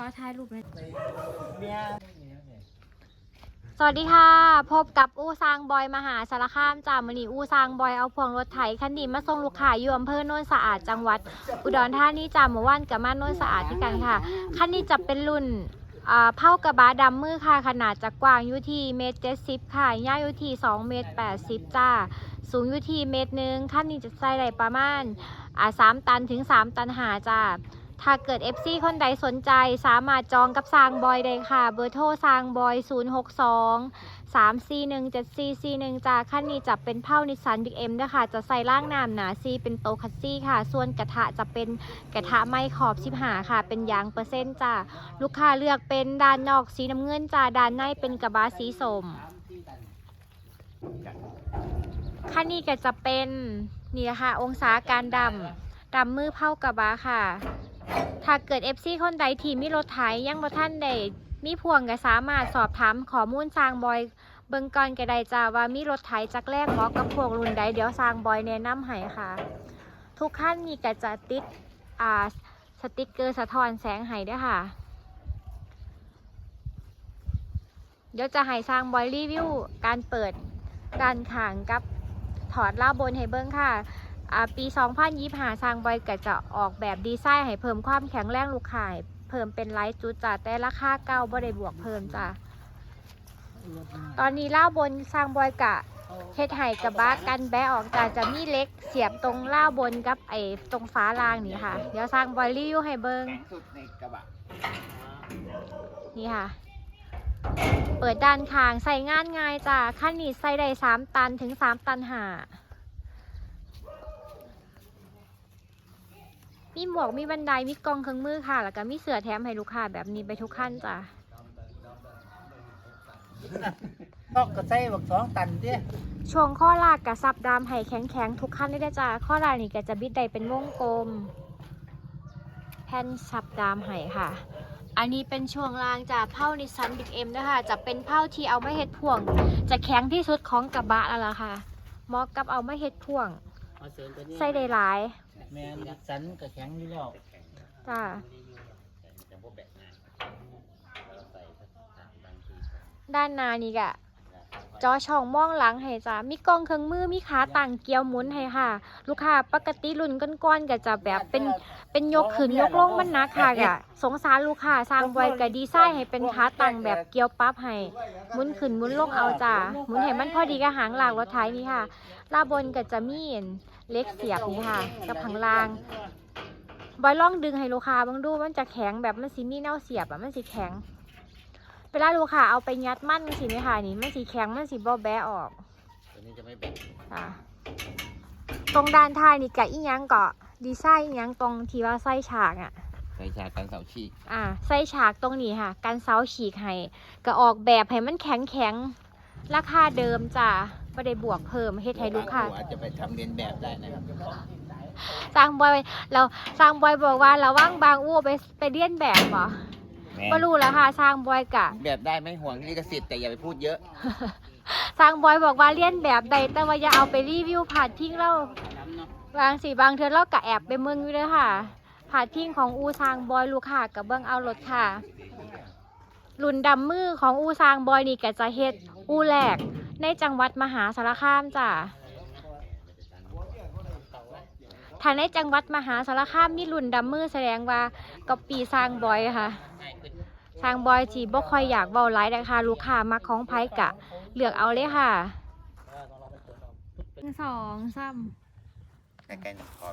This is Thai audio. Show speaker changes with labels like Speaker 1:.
Speaker 1: ขอถ่ายรูปหน่อยสวัสดีค่ะ พบกับอู้ซางบอยมหาสารคามจามนีอู้ซางบอยเอาพวงรถไถคันนี้มาส่งลูกค้าอยู่อำเภอโนนสะอาดจังหวัด อุดรธานีจามเมื่อวานกับมาโนนสะอาดที่กันค่ะคันนี้จะเป็นรุ่นอ่าเผากระบะดำมือค่ะขนาดจะกว้างอยู่ที่เมตรเจ็ดสิบค่ะยาวอยู่ที่สองเมตรแปดสิบจ้า สูงอยู่ที่เมตรหนึ่งคันนี้จะใส่ได้ประมาณอ่าสามตันถึงสามตันหาจ้า ถ้าเกิด FC คนใดสนใจสามารถจองกับซางบอยได้ค่ะ เบอร์โทรซางบอย 062 341 7441จ้าขั้นนี้จะเป็นเผ้านิสสันบิ๊กเอ็มด้วยค่ะจะใส่ล่างน้ำหนาซีเป็นโตคัสซี่ค่ะ ส่วนกระทะจะเป็นกระทะไม้ขอบชิบหาค่ะ เป็นยางเปอร์เซ็นต์จ้าลูกค้าเลือกเป็นด้านนอกสีน้ำเงินจ้าด้านในเป็นกระบะสีส้มขั้นนี้ก็จะเป็นนี่ค่ะองศาการดำดำมือเผ้ากระบะค่ะ ถ้าเกิด FC คนใดที่มีรถไถยังบ่ท่านได้มีพวงก็สามารถสอบถามข้อมูลสร้างบอยเบิ่งก่อนก็ได้จ้าว่ามีรถไถจักแรกเหมาะกับพวกรุ่นใดเดี๋ยวสร้างบอยแนะนำให้ค่ะ ทุกขั้นมีก็จะติดอ่าสติกเกอร์สะท้อนแสงให้ด้วยค่ะ เดี๋ยวจะให้สร้างบอยรีวิวการเปิดด้านข้างกับถอดล่าบนให้เบิ่งค่ะ ปี 2025สร้างบอยก็จะออกแบบดีไซน์ให้เพิ่มความแข็งแรงลูกค้าให้เพิ่มเป็นไลท์จุดจ้ะแต่ราคาเก่าบ่ได้บวกเพิ่มจ้ะตอนนี้เล่าบนสร้างบอยกะเฮ็ดไห้กับบากันแบะออกจ้ะจะมีเล็กเสียบตรงล่าบนกับไอ้ตรงฟ้ารางนี่ค่ะ เดี๋ยวสร้างบอยรีวิวให้เบิง
Speaker 2: แข็งนี่
Speaker 1: ค่ะ เปิดด้านข้างใส่งานง่ายจ้ะขั้นนี้ใส่ได้3ตันถึง3ตันหา มีหมวกมีบันไดมีกล่องเครื่องมือค่ะ แล้วก็มีเสือแถมให้ลูกค้าแบบนี้ไปทุกขั้นจ้ะ
Speaker 2: นอกก็ใส่บักสองตันเด้
Speaker 1: ช่วงข้อลากกับซับดามให้แข็งๆทุกขั้นได้เลยจ้ะข้อลากนี่ก็จะบิดได้เป็นวงกลม แผ่นซับดามให้ค่ะ อันนี้เป็นช่วงล่างจากเผ้านิสสันบิ๊กเอ็มนะคะจะเป็นเผ้าที่เอาไม่เห็ดพ่วง จะแข็งที่สุดของกระบะแล้วล่ะค่ะเหมาะกับเอาไม่เห็ดพ่วงใส่ได้หลาย
Speaker 2: แมนสันก็แข็งอยู่แล้ว
Speaker 1: จ้าด้านหน้านี่กะ จอช่องมองหลังให้จ้ามีกล้องเครื่องมือมีขาต่างเกียวหมุนให้ค่ะ ลูกค้าปกติรุ่นก้อนๆก็จะแบบเป็นเป็นยกขึ้นยกลงมันหนักค่ะกะสงสารลูกค้าสร้างไว้ก็ดีไซน์ให้เป็นขาต่างแบบเกียวปั๊บให้หมุนขึ้นหมุนลงเอาจ้าหมุนให้มันพอดีกับหางหลังรถไถนี่ค่ะลาบนก็จะมีเล็กเสียบนี่ค่ะ กับหางล่างบอยล่องดึงให้ลูกค้าบางดูมันจะแข็งแบบมันสีมีแนวเสียบอะมันสีแข็ง วลาลูกค้าเอาไปยัดมั่นสิไหมคะนี่มันสีแข็งมันสีบอแบะออก
Speaker 2: ตัวนี้จะไม่แบ่ง
Speaker 1: อะตรงด้านท้ายนี่กะอีหยังเกาะดีไซน์อีหยังตรงที่ว่าไส้ฉากอะ
Speaker 2: ใส่ชากันเสาฉีก
Speaker 1: อ่าไส้ฉากตรงนี้ค่ะกันเสาฉีกให้ก็ออกแบบให้มันแข็งแข็งๆราคาเดิมจ้ะไม่ได้บวกเพิ่มเฮ็ดให้ลูกค้า
Speaker 2: อาจจะไปทำเรียนแบบได้นะครับ
Speaker 1: สร้างบอยเราสร้างบอยบอกว่าระวังบางอู้ไปไปเลียนแบบบ่
Speaker 2: แม่
Speaker 1: ก็รู้แล้วค่ะสร้างบอยกะ
Speaker 2: แบบได้ไม่ห่วงลิขสิทธิ์แต่อย่าไปพูดเยอะ
Speaker 1: สร้างบอยบอกว่าเลียนแบบใดแต่ว่าอย่าเอาไปรีวิวผ่านทิ้งเราบางสีบางเธอเรากะแอบไปเมืองอยู่เลยค่ะผ่านทิ้งของอูซางบอยลูกค้ากับเบื้องเอารถค่ะ รุ่นดำมือของอูซางบอยนี่ก็จะเฮ็ดอูแรกในจังหวัดมหาสารคามจ้ะถ้าในจังหวัดมหาสารคามมีรุ่นดำมือแสดงว่าก็ปีสร้างบอยค่ะทางบอยที่บ่ค่อยอยากเบาไลายนะคะลูกค้ามักของไผกะ เลือกเอาเลยค่ะหนึ่งสองสาม
Speaker 2: ใกล้ๆหน่อยขอ